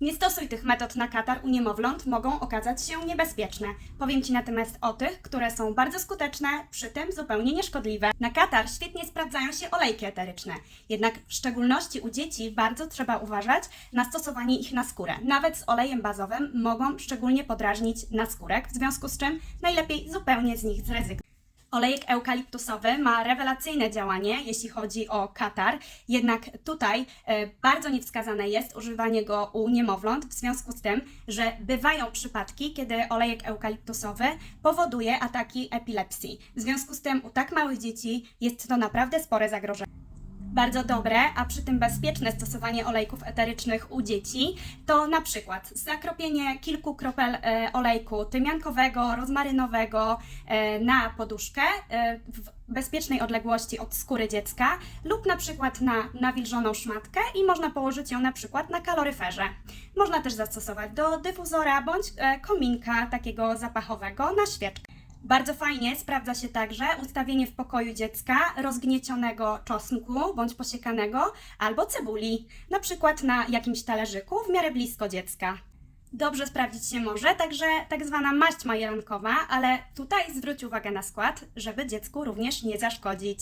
Nie stosuj tych metod na katar u niemowląt, mogą okazać się niebezpieczne. Powiem Ci natomiast o tych, które są bardzo skuteczne, przy tym zupełnie nieszkodliwe. Na katar świetnie sprawdzają się olejki eteryczne, jednak w szczególności u dzieci bardzo trzeba uważać na stosowanie ich na skórę. Nawet z olejem bazowym mogą szczególnie podrażnić naskórek, w związku z czym najlepiej zupełnie z nich zrezygnować. Olejek eukaliptusowy ma rewelacyjne działanie, jeśli chodzi o katar, jednak tutaj e, bardzo niewskazane jest używanie go u niemowląt, w związku z tym, że bywają przypadki, kiedy olejek eukaliptusowy powoduje ataki epilepsji. W związku z tym u tak małych dzieci jest to naprawdę spore zagrożenie. Bardzo dobre, a przy tym bezpieczne stosowanie olejków eterycznych u dzieci to na przykład zakropienie kilku kropel e, olejku tymiankowego, rozmarynowego e, na poduszkę e, w bezpiecznej odległości od skóry dziecka lub na przykład na nawilżoną szmatkę i można położyć ją na przykład na kaloryferze. Można też zastosować do dyfuzora bądź kominka takiego zapachowego na świeczkę. Bardzo fajnie sprawdza się także ustawienie w pokoju dziecka rozgniecionego czosnku bądź posiekanego albo cebuli, na przykład na jakimś talerzyku w miarę blisko dziecka. Dobrze sprawdzić się może także tak zwana maść majerankowa, ale tutaj zwróć uwagę na skład, żeby dziecku również nie zaszkodzić.